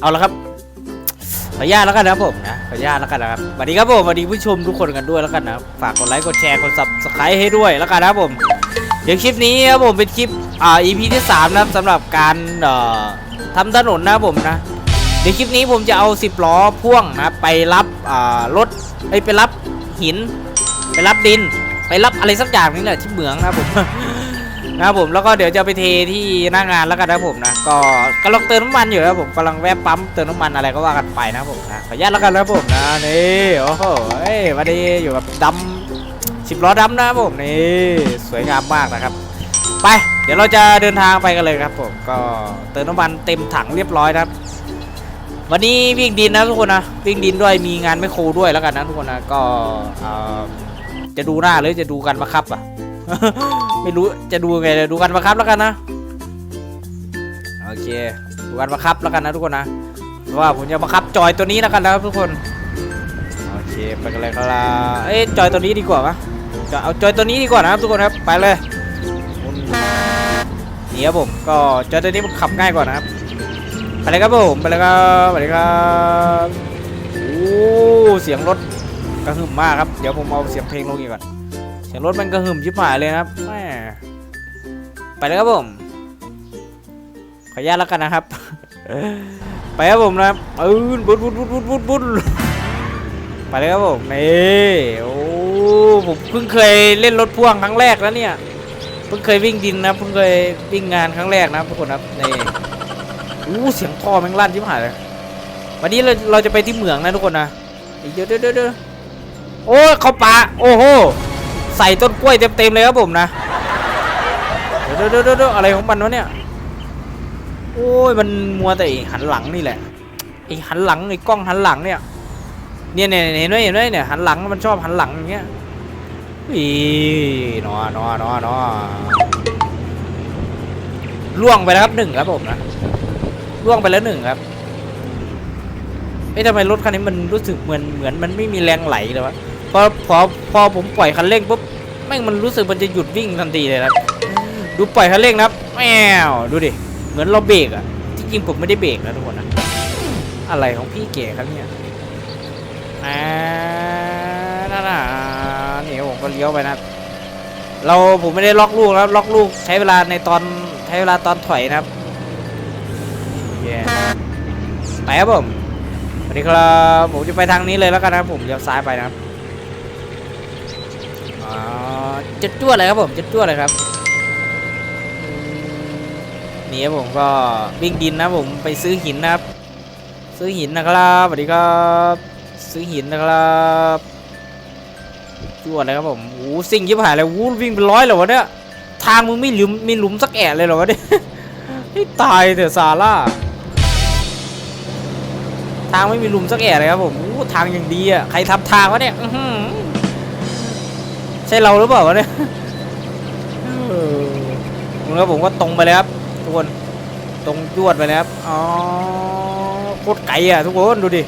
เอาละครับขออนุญาตแล้วกันนะผมนะขออนุญาตแล้วกันนะครับสวัสดีครับผมสวัสดีผู้ชมทุกคนกันด้วยแล้วกันนะฝากกดไลค์กดแชร์กด subscribe ให้ด้วยแล้วกันนะผม เดี๋ยวคลิปนี้ครับผมเป็นคลิปอ่า EP ที่3นะครับสำหรับการเอ่อทำถนนนะผมนะเดี๋ยวคลิปนี้ผมจะเอา 10 ล้อพ่วงนะไปรับอ่ารถไปรับหิน ไปรับดิน ไปรับอะไรสักอย่างนี่แหละที่เหมืองนะผม นะครับผมแล้วก็เดี๋ยวจะไปเทที่หน้างานแล้วกันนะผมนะก็กำลังเติมน้ำมันอยู่นะครับผมกำลังแวะปั๊มเติมน้ำมันอะไรก็ว่ากันไปนะผมนะขออนุญาตแล้วกันนะผมนะนี่โอ้โหเอ้ยวันนี้อยู่กับดำสิบล้อดำนะผมนี่สวยงามมากนะครับ ไป เดี๋ยวเราจะเดินทางไปกันเลยครับผมก็เติมน้ำมันเต็มถังเรียบร้อยนะครับวันนี้วิ่งดินนะทุกคนนะวิ่งดินด้วยมีงานไม่โครด้วยแล้วกันนะทุกคนนะก็จะดูหน้าหรือจะดูกันมาครับอะ ไม่รู้จะดูไงเลยดูกันมาครับแล้วกันนะโอเคดูกันมาครับแล้วกันนะทุกคนนะว่าผมจะมาครับจอยตัวนี้แล้วกันนะครับทุกคนโอเคไปกันเลยครับเอ้ยจอยตัวนี้ดีกว่าปะจะเอาจอยตัวนี้ดีกว่านะครับทุกคนครับไปเลยนี่ครับผมก็จอยตัวนี้มันขับง่ายกว่านะครับไปเลยครับผมไปเลยครับไปเลยครับโอ้เสียงรถกระหึ่มมากครับเดี๋ยวผมเอาเสียงเพลงลงอีกก่อน สียงรถมันกระหึ่มชิบหายเลยนะครับแม่ไปเลยครับผม ขออนุญาตแล้วกันนะครับ ไปครับผมนะครับปืนบุดบุดบุดบุดบุดบุดไปเลยครับผมนี่โอ้ผมเพิ่งเคยเล่นรถพ่วงครั้งแรกแล้วเนี่ยเพิ่งเคยวิ่งดินนะเพิ่งเคยวิ่งงานครั้งแรกนะทุกคนครับนี่อู้เสียงท่อแม่งลั่นชิบหายเลยวันนี้เราเราจะไปที่เหมืองนะทุกคนนะเดี๋ยวเดี๋ยวเดี๋ยวเดี๋ยวโอ้ยเขาปะโอ้โห ใส่ต้นกล้วยเต็มๆเลยครับผมนะเดี๋ยวเดี๋ยวเดี๋ยวเดี๋ยวอะไรของมันวะเนี่ยโอ้ยมันมัวแต่หันหลังนี่แหละไอ้หันหลังไอ้กล้องหันหลังเนี่ยเนี่ยเนี่ยเห็นไหมเห็นไหมเนี่ยหันหลังมันชอบหันหลังอย่างเงี้ยอีนอนอนอนอล่วงไปแล้วครับหนึ่งครับผมนะล่วงไปแล้วหนึ่งครับเอ๊ะทำไมรถคันนี้มันรู้สึกเหมือนเหมือนมันไม่มีแรงไหลเลยวะ พอพอพอผมปล่อยคันเร่งปุ๊บแม่งมันรู้สึกมันจะหยุดวิ่งทันทีเลยนะครับดูปล่อยคันเร่งนะแมวดูดิเหมือนเราเบรกอะที่จริงผมไม่ได้เบรกนะทุกคนนะอะไรของพี่เก๋ครับเนี่ยอ่านั่นน่ะนี่ผมก็เลี้ยวไปนะเราผมไม่ได้ล็อกลูกนะครับล็อกลูกใช้เวลาในตอนใช้เวลาตอนถอยนะครับเย้ไปครับผมสวัสดีครับผมจะไปทางนี้เลยแล้วกันนะผมเลี้ยวซ้ายไปนะครับ จุดจ้วดเลยครับผมจุดจ้วดเลยครับนี่ครับผมก็วิ่งดินนะผมไปซื้อหินนะครับ ซื้อหินนะครับสวัสดีครับ ซื้อหินนะครับจ้วดเลยครับผมโอ้สิ่งยิบหายเลยวูวิ่งเป็นร้อยเลยวะเนี่ยทางมึงไม่หลุมมีหลุมสักแอะเลยเหรอวะเนี่ยให้ตายเถอะซาร่าทางไม่มีหลุมสักแอะเลยครับผมโอ้ทางอย่างดีอะใครทำทางวะเนี่ยอื ช่เราหรือเปล่าวะเนี่ยเออแล้วผมก็ตรงไปเลยครับทุกคนตรงยวดไปเลยครับอ๋อโคตรไกลอะทุกคนดูดิ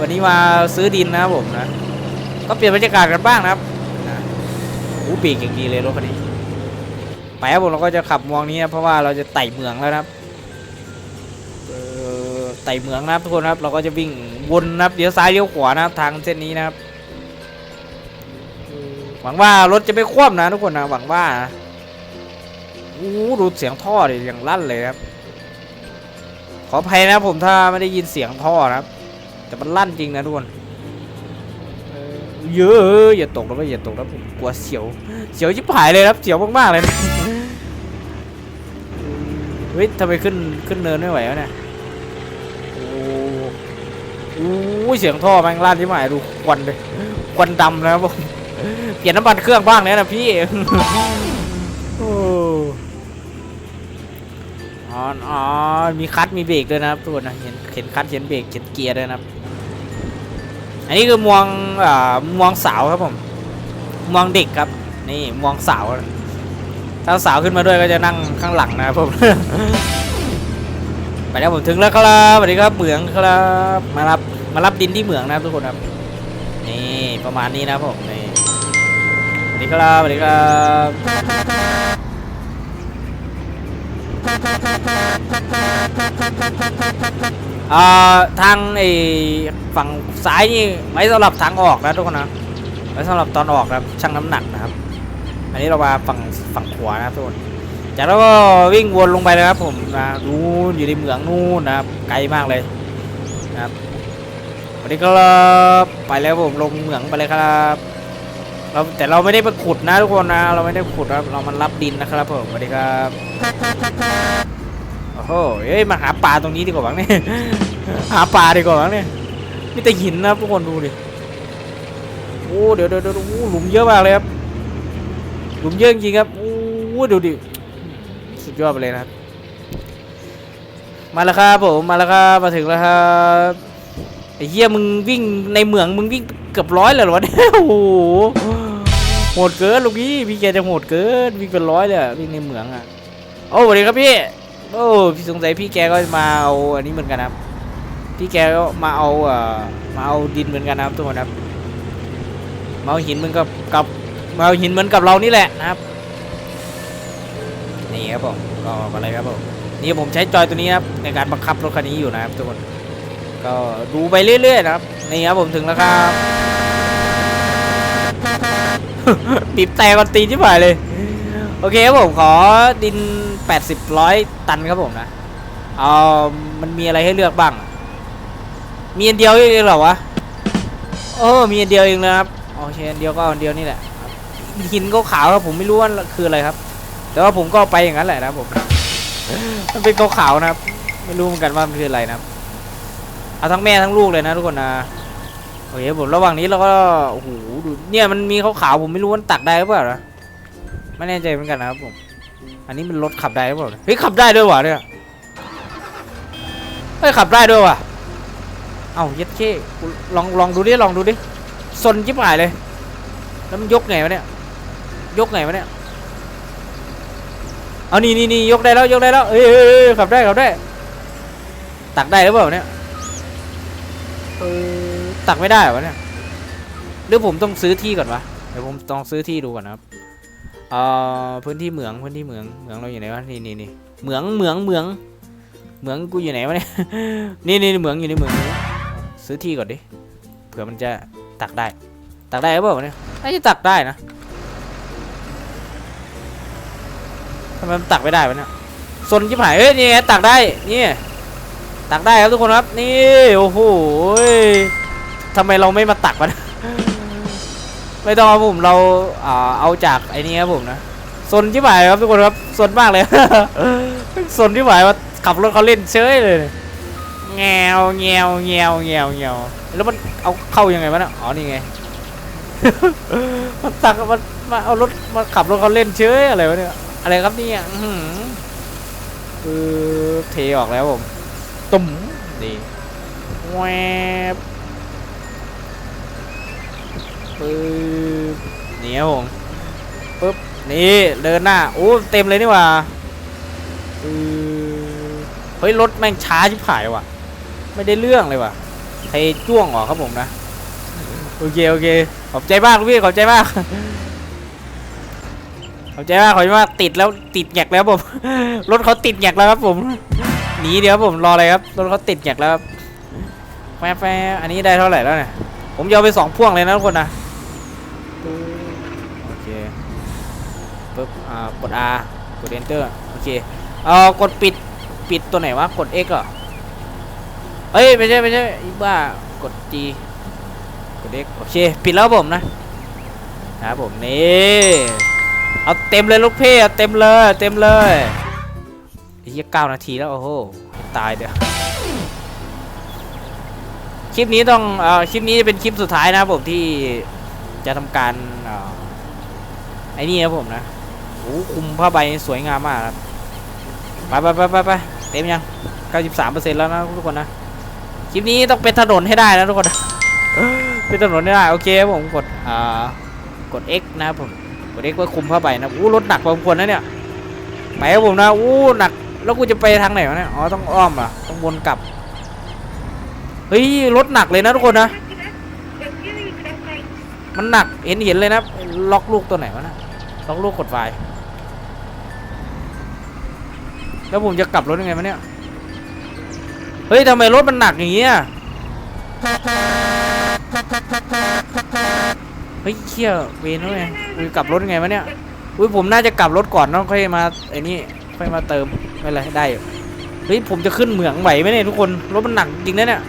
วันนี้มาซื้อดินนะครับผมนะก็เปลี่ยนบรรยากาศกันบ้างนะครับนะโอ้เกอย่างดีเลยรถคันนี้ไปครับผมเราก็จะขับมองนี้นะเพราะว่าเราจะไต่เมืองแล้วนะครับไต่เมืองนะครับทุกคนครับ เราก็จะวิ่งวนนะครับเลี้ยวซ้ายเลี้ยวขวานะครับทางเส้นนี้นะครับ หวังว่ารถจะไม่คว่ำนะทุกคนนะหวังว่าอู้ดูเสียงท่อดิอย่างลั่นเลยครับขออภัยนะผมถ้าไม่ได้ยินเสียงท่อนะครับแต่มันลั่นจริงนะทุกคนเยอะอย่าตกนะอย่าตกนะผมกลัวเสียว เสียวชิบหายเลยครับเสียวมากๆเลยนะเฮ้ยทำไมขึ้นขึ้นเนินไม่ไหววะเนี่ยโอ้โหเสียงท่อแม่งลั่นที่หมายดูควันเลยควันดำนะครับผม เปลี่ยนน้ำมันเครื่องบ้างเนี่ยนะพี่โอ้อ๋ออ๋อมีคัทมีเบรกด้วยนะครับทุกคนนะเห็นเห็นคัทเห็นเบรกเห็นเกียร์ด้วยนะครับ อันนี้คือมวงอ่ามวงสาวครับผมมวงเด็กครับ นี่มวงสาวถ้าสาวขึ้นมาด้วยก็จะนั่งข้างหลังนะครับผมไปแล้วผมถึงแล้วครับสวัสดีครับเหมืองครับ มารับมารับดินที่เหมืองนะครับทุกคนครับนี่ประมาณนี้นะผมนี่ วัสดีครับสวัสดีครับอ่าทางไอ้ฝั่งซ้ายนี่ไว้สำหรับทางออกนะทุกคนนะไว้สำหรับตอนออกนะครับชั่งน้ำหนักนะครับ อันนี้เรามาฝั่งฝั่งขวานะครับทุกคนจากนั้นก็วิ่งวนลงไปเลยครับ ผมนะนู้นอยู่ในเมืองนู่นนะครับ ไกลมากเลยนะครับวันนี้ก็ไปแล้วผมลงเหมืองไปเลยครับ เราแต่เราไม่ได้ไปขุดนะทุกคนนะ เราไม่ได้ขุดครับเรามันรับดินนะครับผมสวัสดีครับโอ้โหเอ้ยมาหาปลาตรงนี้ดีกว่าบ้างเนี่ยหาปลาดีกว่าบ้างเนี่ยมีแต่หินนะครับทุกคนดูดิโอ้เดี๋ยวเดี๋ยวโอ้หลุมเยอะมากเลยครับหลุมเยอะจริงครับโอ้ดูดิสุดยอดไปเลยนะครับมาแล้วครับผมมาแล้วครับมาถึงแล้วครับไอ้เหี้ยมึงวิ่งในเหมืองมึงวิ่งเกือบร้อยเลยหรอเนี่ยโอ้โห โหดเกินลูกพี่พี่แกจะโหดเกินวิ่งเป็นร้อยเลยวิ่งในเหมืองอะโอ้สวัสดีครับพี่โอ้พี่สงสัยพี่แกก็มาเอาอันนี้เหมือนกันครับ พี่แกก็มาเอาเอ่อมาเอาดินเหมือนกันนะครับทุกคนครับมาเอาหินเหมือนกับกับมาเอาหินเหมือนกับเรานี่แหละนะครับนี่ครับผมก็อะไรครับผมนี่ผมใช้จอยตัวนี้ครับในการบังคับรถคันนี้อยู่นะครับทุกคนก็ดูไปเรื่อยๆนะครับนี่ครับผมถึงแล้วครับ ปีบแต่ก่อนตีที่ผ่ายเลย โอเคครับผมขอดิน 80ร้อยตันครับผมนะเอามันมีอะไรให้เลือกบ้าง มีอันเดียวเองเหรอวะโอ้มีอันเดียวเองนะครับโอเคอันเดียวก็อันเดียวนี่แหละหินก็ขาวครับผมไม่รู้ว่าคืออะไรครับ แต่ว่าผมก็ไปอย่างนั้นแหละนะผมมันเป็นขาวๆนะครับ ไม่รู้เหมือนกันว่ามันคืออะไรนะครับเอาทั้งแม่ทั้งลูกเลยนะทุกคนนะโอเคผมระหว่างนี้เราก็โอ้โห ดูเนี่ยมันมีขาวๆผมไม่รู้ว่ามันตักได้หรือเปล่านะไม่แน่ใจเหมือนกันนะครับผม อันนี้มันรถขับได้หรือเปล่าเฮ้ยขับได้ด้วยวะเนี่ยเฮ้ยขับได้ด้วยว่ะเอ้าเย็ดเค้ลองลองดูดิลองดูดิซนจิบหายเลย แล้วมันยกไงวะเนี่ยยกไงวะเนี่ยเอานี่นี่นี่ยกได้แล้วยกได้แล้วเอ้ยขับได้ขับได้ ตักได้หรือเปล่าเนี่ยตักไม่ได้หรอวะเนี่ย หรือผมต้องซื้อที่ก่อนวะเดี๋ยวผมต้องซื้อที่ดูก่อนนะครับเอ่อพื้นที่เหมืองพื้นที่เหมืองเหมืองเราอยู่ไหนวะนี่นี่นี่เหมืองเหมืองเหมืองเหมืองกูอยู่ไหนวะเนี่ยนี่นี่เหมืองอยู่ในเหมืองซื้อที่ก่อนดิเผื่อมันจะตักได้ ตักได้หรือเปล่าวเนี่ยน่าจะตักได้นะทำไมมันตักไม่ได้วะเนี่ยซนชิบหายเอ้ยนี่ตักได้นี่ตักได้ครับทุกคนครับนี่โอ้โหทำไมเราไม่มาตักวะเนี่ย ไม่ต้องครับผมเราอ่าเอาจากไอ้นี่ครับผมนะซนชิบหมายครับทุกคนครับซนมากเลยซนชิบหมายว่าขับรถเขาเล่นเฉยเลยแงวแงวแงวแงวแงวแล้วมันเอาเข้ายังไงวะเนี่ยอ๋อนี่ไงมันตักมันมาเอารถมาขับรถเขาเล่นเฉยอะไรวะเนี่ยอะไรครับเนี่ยอื้อหือคือเทออกแล้วผมตุ่มดีแวบ ปึ๊บนี่ครับผมปึ๊บนี่เดินหน้าโอ้เต็มเลยนี่หว่าปึ๊บเฮ้ยรถแม่งช้าชิบหายว่ะ ไม่ได้เรื่องเลยว่ะเทจ้วงออกครับผมนะโอเคโอเคขอบใจมากพี่ขอบใจมากขอบใจมากขอบใจมากติดแล้วติดแงกแล้วผมรถเขาติดแงกแล้วครับผมหนีเดี๋ยวผมรออะไรครับรถเขาติดแงกแล้วครับแฟแฟอันนี้ได้เท่าไหร่แล้วเนี่ยผมจะเอาไปสองพ่วงเลยนะทุกคนนะ ปึ๊บอ่ากด R กด Enter โอเคเอ่อกดปิดปิดตัวไหนวะ กด X เหรอเอ้ย ไม่ใช่ไม่ใช่อีบ้ากด G กด X โอเค ปิดแล้วผมนะครับผมนี่เอาเต็มเลยลูกเพ่เอาเต็มเลยเต็มเลยเหี้ยเก้านาทีแล้ว โอ้โห ตายเดี๋ยวคลิปนี้ต้องเอ่อคลิปนี้จะเป็นคลิปสุดท้ายนะผมที่จะทำการเอ่อไอ้นี่ครับผมนะ โอ้คุมผ้าใบสวยงามมากครับไปไปไปไปไปเต็มยัง 93%แล้วนะทุกคนนะคลิปนี้ต้องเป็นถนนให้ได้นะทุกคนเป็นถนนให้ได้โอเคผมกดอ่ากด X นะผมกด X เพื่อคุมผ้าใบนะอู้รถหนักพอสมควรนะเนี่ยไปครับผมนะอู้หนักแล้วกูจะไปทางไหนวะเนี่ยอ๋อต้องอ้อมอะต้องวนกลับเฮ้ยรถหนักเลยนะทุกคนนะมันหนักเห็นเห็นเลยนะล็อกลูกตัวไหนวะนะล็อกลูกกดไฟ แล้วผมจะกลับรถยังไงวะเนี่ย เฮ้ยทำไมรถมันหนักอย่างเงี้ยเฮ้ยเชี่ยเวนแล้วไงอุ้ยกลับรถยังไงวะเนี่ย อุ้ยผมน่าจะกลับรถก่อนเนอะค่อยมาไอ้นี่ค่อยมาเติมไม่ไรได้อยู่เฮ้ยผมจะขึ้นเหมืองไหวไหมเนี่ยทุกคนรถมันหนักจริงนะเนี่ย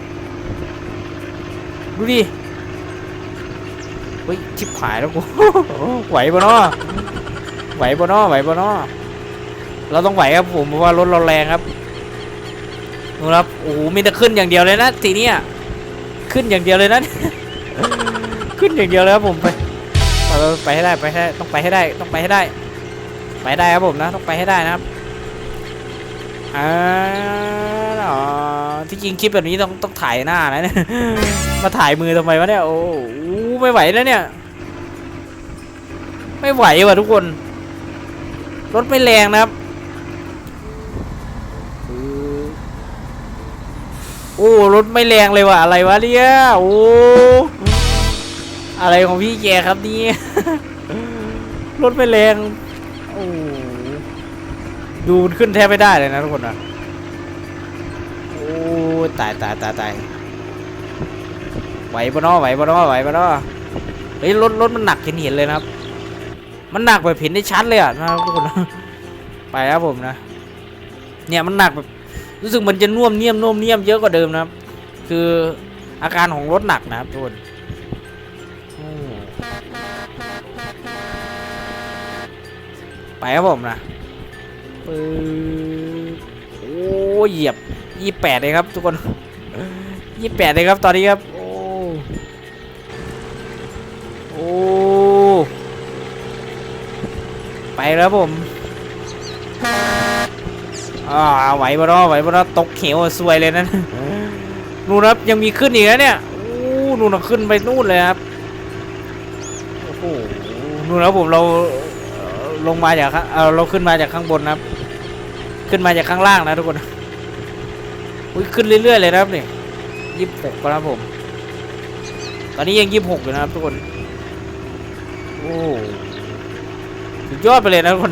ดูดิเฮ้ยชิบหายแล้วกูไหวปะเนาะไหวปะเนาะไหวปะเนาะ เราต้องไหวครับผมเพราะว่ารถเราแรงครับดูครับโอ้โหมีแต่ขึ้นอย่างเดียวเลยนะทีเนี้ยขึ้นอย่างเดียวเลยนะขึ้นอย่างเดียวเลยครับผมไปไปให้ได้ไปให้ได้ต้องไปให้ได้ต้องไปให้ได้ ไปได้ครับผมนะต้องไปให้ได้นะครับอ่าอ๋อที่จริงคลิปแบบนี้ต้องต้องถ่ายหน้านะเนี่ยมาถ่ายมือทำไมวะเนี่ยโอ้โหไม่ไหวแล้วเนี่ย ไม่ไหวว่ะทุกคน รถไม่แรงนะครับ โอ้รถไม่แรงเลยว่ะอะไรวะเนี่ยโอ้อะไรของพี่แกครับนี่รถไม่แรงโอ้ดูขึ้นแทบไม่ได้เลยนะทุกคนนะโอ้ตายตายตายตายไหวปะเนาะไหวปะเนาะไหวปะเนาะเฮ้ยรถรถมันหนักเห็นเห็นเลยนะครับ มันหนักแบบเห็นได้ชัดเลยอะนะทุกคนไปครับผมนะ เนี่ยมันหนักแบบ รู้สึกมันจะน่วมเนียมน่วมเนียมเยอะกว่าเดิมนะครับ คืออาการของรถหนักนะครับทุกคนไปครับผมนะปึ๊บโอ้เหยียบยี่แปดเลยครับ ทุกคนยี่แปดเลยครับตอนนี้ครับ โอ้โอ้ไปแล้วผม อ่าไหวบ่เนาะไหวบ่เนาะตกเหวอะซวยเลยนั่นนู่นครับยังมีขึ้นอีกนะเนี่ยโอ้นู่นนะขึ้นไปนู่นเลยครับโอ้โหนู่นแล้วผมเราเอ่อลงมาจากข้างเออเราขึ้นมาจากข้างบนนะครับ ขึ้นมาจากข้างล่างนะทุกคนอุ้ยขึ้นเรื่อยๆเลยนะครับนี่ยี่สิบหกแล้วครับผม ตอนนี้ยังยี่สิบหกอยู่นะครับทุกคน โอ้สุดยอดไปเลยนะทุกคน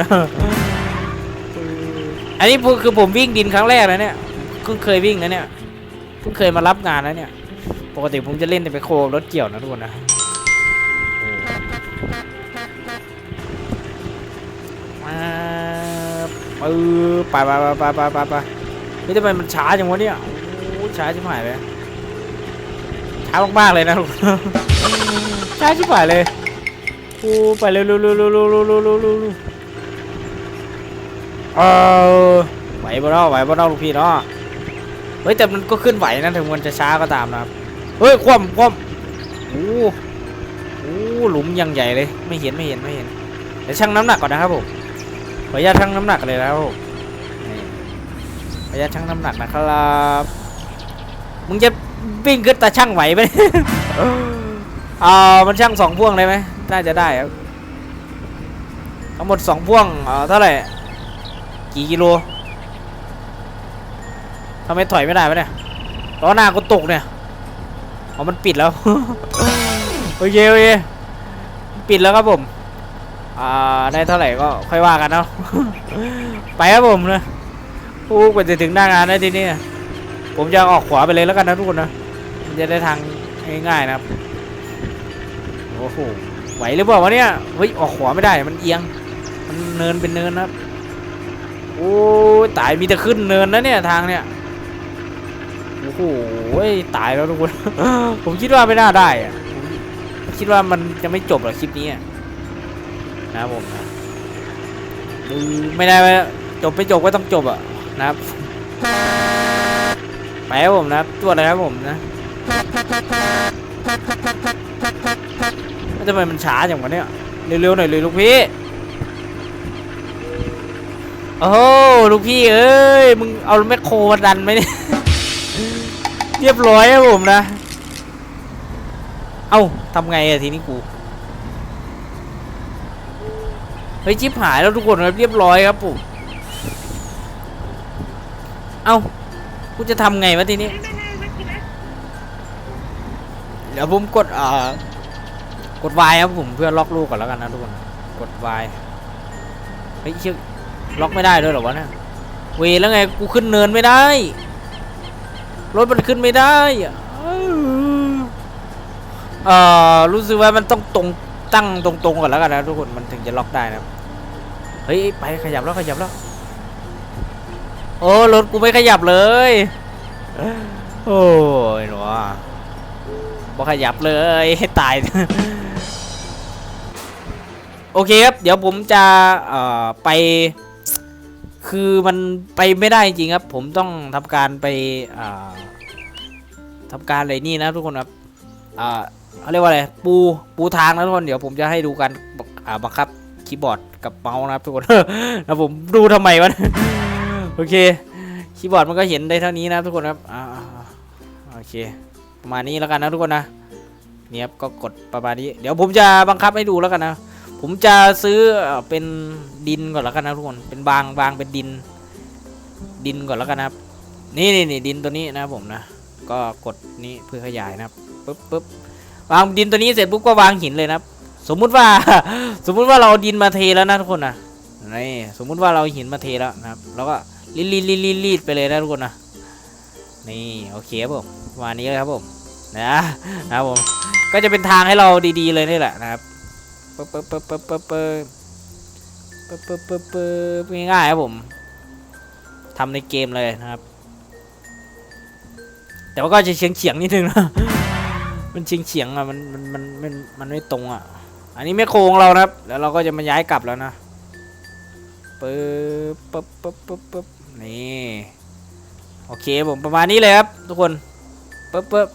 อันนี้คือผมวิ่งดินครั้งแรกนะเนี่ยเพิ่งเคยวิ่งนะเนี่ยเพิ่งเคยมารับงานนะเนี่ย ปกติผมจะเล่นแต่ไปโครถเกี่ยวนะทุกคนนะมาปื้อไปไปไปไปไปไปไปเฮ้ยทำไมมันช้าจังวะเนี่ยโอ้ช้าชิบหายเลยช้ามากๆเลยนะทุกคนช้าชิบหายเลยโอ้ไปเร็วเร็วเร็ว เออไหวบ่เนาะไหวบ่เนาะลูกพี่เนาะเฮ้ยแต่มันก็ขึ้นไหวนะถึงมันจะช้าก็ตามนะครับเฮ้ยคว่ำคว่ำโอ้โหหลุมยังใหญ่เลยไม่เห็นไม่เห็นไม่เห็นเดี๋ยวชั่งน้ำหนักก่อนนะครับผมขออนุญาตชั่งน้ำหนักเลยนะครับขออนุญาตชั่งน้ำหนักนะครับมึงจะวิ่งขึ้นตาช่างไหวไหมอ่ามันช่างสองพ่วงได้ไหมน่าจะได้ครับทั้งหมดสองพ่วงอ่าเท่าไหร่ กี่กิโลทำไมถอยไม่ได้วะเนี่ยล้อหน้าก็ตกเนี่ยอ๋อมันปิดแล้ว โอเคโอเคปิดแล้วครับผม อ่า ได้เท่าไหร่ก็ค่อยว่ากันเนาะ ไปครับผมนะโอ้กว่าจะถึงหน้างานได้ทีนี้ผมจะออกขวาไปเลยแล้วกันนะทุกคนนะ มันจะได้ทางง่ายๆนะครับ โอ้โห ไหวหรือเปล่าวะเนี่ย เฮ้ย ออกขวาไม่ได้ มันเอียง มันเนินเป็นเนินนะครับ โอ้ยตายมีแต่ขึ้นเนินนะเนี่ยทางเนี่ยโอ้โหตายแล้วทุกคน ผมคิดว่าไม่น่าได้อะคิดว่ามันจะไม่จบหรอกคลิปนี้นะผมนะไม่ได้จบไม่จบก็ต้องจบอะนะครับไปครับผมนะตัวอะไรครับผมนะทำไมมันช้าอย่างวะเนี่ยเร็วๆหน่อยเลยลูกพี่ โอ้โหลูกพี่เอ้ย มึงเอาแมคโครมาดันไหมเนี่ย เรียบร้อยครับผมนะ เอ้าทำไงอะทีนี้กู เฮ้ยชิบหายแล้วทุกคนครับเรียบร้อยครับผมเอ้ากูจะทำไงวะทีนี้ เดี๋ยวผมกดอ่ากด Y ครับผมเพื่อล็อกลูกก่อนแล้วกันนะทุกคน กด Y เฮ้ยเชื่อ ล็อกไม่ได้ด้วยหรอวะเนี่ยเวแล้วไงกูขึ้นเนินไม่ได้ รถมันขึ้นไม่ได้อะเอ่อรู้สึกว่ามันต้องตรงตั้งตรงๆก่อนแล้วกันนะทุกคนมันถึงจะล็อกได้นะเฮ้ยไปขยับแล้วขยับแล้วโอ้รถกูไม่ขยับเลยโอ้ยหนูบอขยับเลยให้ตายโอเคครับ เดี๋ยวผมจะเอ่อไป คือมันไปไม่ได้จริงครับ ผมต้องทำการไปอ่าทำการอะไรนี่นะทุกคนครับอ่าเขาเรียกว่าอะไรปูปูทางนะทุกคนเดี๋ยวผมจะให้ดูกันบังคับคีย์บอร์ดกับเมาส์นะครับทุกคนแล้วผมดูทำไมวะโอเคคีย์บอร์ดมันก็เห็นได้เท่านี้นะทุกคนครับอ่าโอเคประมาณนี้แล้วกันนะทุกคนนะเนี่ยครับก็กดประมาณนี้ เดี๋ยวผมจะบังคับให้ดูแล้วกันนะ ผมจะซื้อเป็นดินก่อนแล้วกันนะทุกคน เป็นบางบางเป็นดิน ดินก่อนแล้วกันนะครับนี่นี่นี่ดินตัวนี้นะผมนะ ก็กดนี้เพื่อขยายนะครับปึ๊บปึ๊บวางดินตัวนี้เสร็จปุ๊บก็วางหินเลยนะครับ สมมุติว่า สมมุติว่าเราดินมาเทแล้วนะทุกคนนะนี่สมมุติว่าเราหินมาเทแล้วนะครับแล้วก็รีดรีดรีดรีดไปเลยนะทุกคนนะนี่โอเคครับผมประมาณนี้เลยครับผมนะนะผมก็จะเป็นทางให้เราดีๆเลยนี่แหละนะครับ ปึ๊บปึ๊บปึ๊บปึ๊บปึ๊บปึ๊บปึ๊บปึ๊บปึ๊บปึ๊บง่ายๆครับผมทำในเกมเลยนะครับ แต่ว่าก็จะเฉียงเฉียงนิดนึงนะ มันเฉียงเฉียงอะมันมันมันมันมันไม่ตรงอะ อันนี้ไม่โค้งเรานะครับ แล้วเราก็จะมาย้ายกลับแล้วนะปึ๊บปึ๊บปึ๊บปึ๊บปึ๊บนี่โอเคผมประมาณนี้เลยครับ ทุกคนปึ๊บปึ๊บ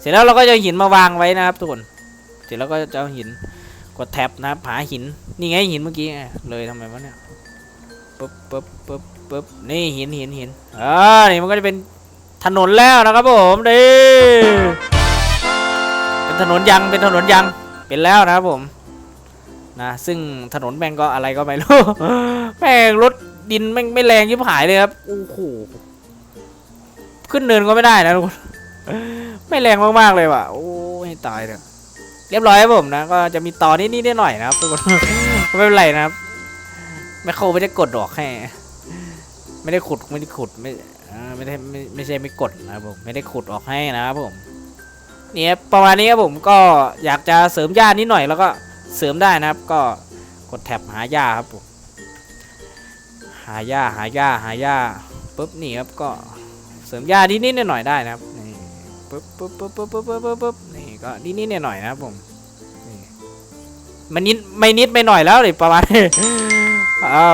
เสร็จแล้วเราก็จะหินมาวางไว้นะครับทุกคน เสร็จแล้วก็จะเอาหิน กดแท็บนะครับหาหิน นี่ไงหินเมื่อกี้เลยทำไมวะเนี่ยปึ๊บปึ๊บปึ๊บปึ๊บนี่หินหินหินอ่านี่มันก็จะเป็นถนนแล้วนะครับผมนี่เป็นถนนยังเป็นถนนยังเป็นแล้วนะครับผมนะซึ่งถนนแม่งก็อะไรก็ไม่รู้แม่งรถดินแม่งไม่แรงยิบหายเลยครับโอ้โหขึ้นเนินก็ไม่ได้นะทุกคนไม่แรงมากๆเลยว่ะโอ้ยตายเลย เรียบร้อยครับผมนะ ก็จะมีต่อนิดนิดหน่อยนะครับทุกคนไม่เป็นไรนะครับไม่โครไม่ได้กดดอกให้ไม่ได้ขุดไม่ได้ขุดไม่ไม่ได้ไม่ไม่ใช่ไม่กดนะครับผมไม่ได้ขุดออกให้นะครับผมเนี่ยประมาณนี้ครับผมก็อยากจะเสริมหญ้านิดหน่อยแล้วก็เสริมได้นะครับ ก็กดแท็บหาหญ้าครับผมหาหญ้าหาหญ้าหาหญ้าปุ๊บนี่ครับก็เสริมหญ้านิดนิดหน่อยได้นะครับปุ๊บปุ๊บปุ๊บปุ๊บปุ๊บปุ๊บ ก็นิดนิดหน่อยๆนะครับผมมันนิดไม่นิดไม่หน่อยแล้วเลยประมาณ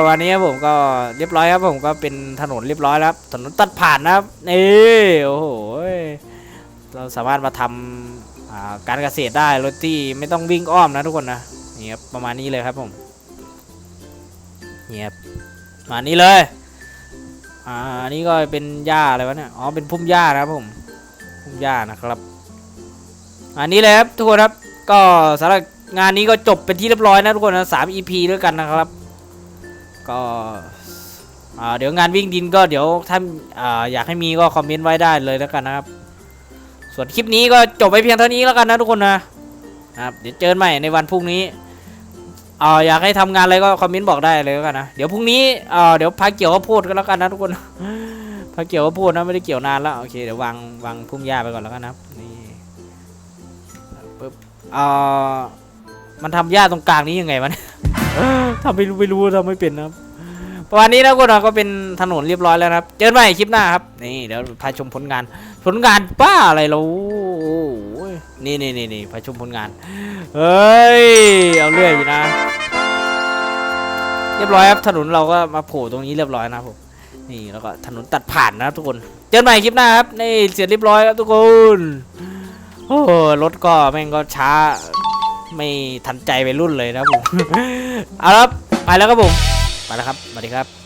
วันนี้ผมก็เรียบร้อยครับผมก็เป็นถนนเรียบร้อยแล้วถนนตัดผ่านนะครับนี่โอ้โหเราสามารถมาทำการเกษตรได้รถที่ไม่ต้องวิ่งอ้อมนะทุกคนนะนี่ครับประมาณนี้เลยครับผมนี่ครับมานี้เลยอ่าอันนี้ก็เป็นหญ้าอะไรวะเนี่ยอ๋อเป็นพุ่มหญ้านะครับผมพุ่มหญ้านะครับ อันนี้เลยครับทุกคนครับก็สำหรับงานนี้ก็จบเป็นที่เรียบร้อยนะทุกคนนะสาม EP ด้วยกันนะครับ ก็เดี๋ยวงานวิ่งดินก็เดี๋ยวถ้าอาอยากให้มีก็คอมเมนต์ไว้ได้เลยแล้วกันนะครับ ส่วนคลิปนี้ก็จบไปเพียงเท่านี้แล้วกันนะทุกคนนะครับเดี๋ยวเจอกันใหม่ในวันพรุ่งนี้อ่าอยากให้ทำงานอะไรก็คอมเมนต์บอกได้เลยแล้วกันนะเดี๋ยวพรุ่งนี้อ่าเดี๋ยวพาเกี่ยวข้าวโพดกันแล้วกันนะทุกคนพาเกี่ยวข้าวโพดนะไม่ได้เกี่ยวนานแล้วโอเคเดี๋ยววางวางพุ่มหญ้าไปก่อนแล้วกันนะนี่ เอ่อมันทำหญ้าตรงกลางนี้ยังไงวะเนี่ย ทำไม่รู้ไม่รู้ทำไม่เป็นนะครับประมาณนี้นะคนเราก็เป็นถนนเรียบร้อยแล้วนะครับ เจอกันใหม่คลิปหน้าครับนี่เดี๋ยวพาชมผลงาน ผลงานป้าอะไรเราโอ้ยนี่นี่นี่นี่พาชมผลงานเฮ้ยเอาเรื่อยอยู่นะ เรียบร้อยครับถนนเราก็มาโผล่ตรงนี้เรียบร้อยนะครับผมนี่แล้วก็ถนนตัดผ่านนะครับทุกคน เจอกันใหม่คลิปหน้าครับนี่เสร็จเรียบร้อยครับทุกคน โอ้รถก็แม่งก็ช้าไม่ทันใจไปรุ่นเลยนะผม เอาละไปแล้วครับผม ไปแล้วครับสวัสดีครับ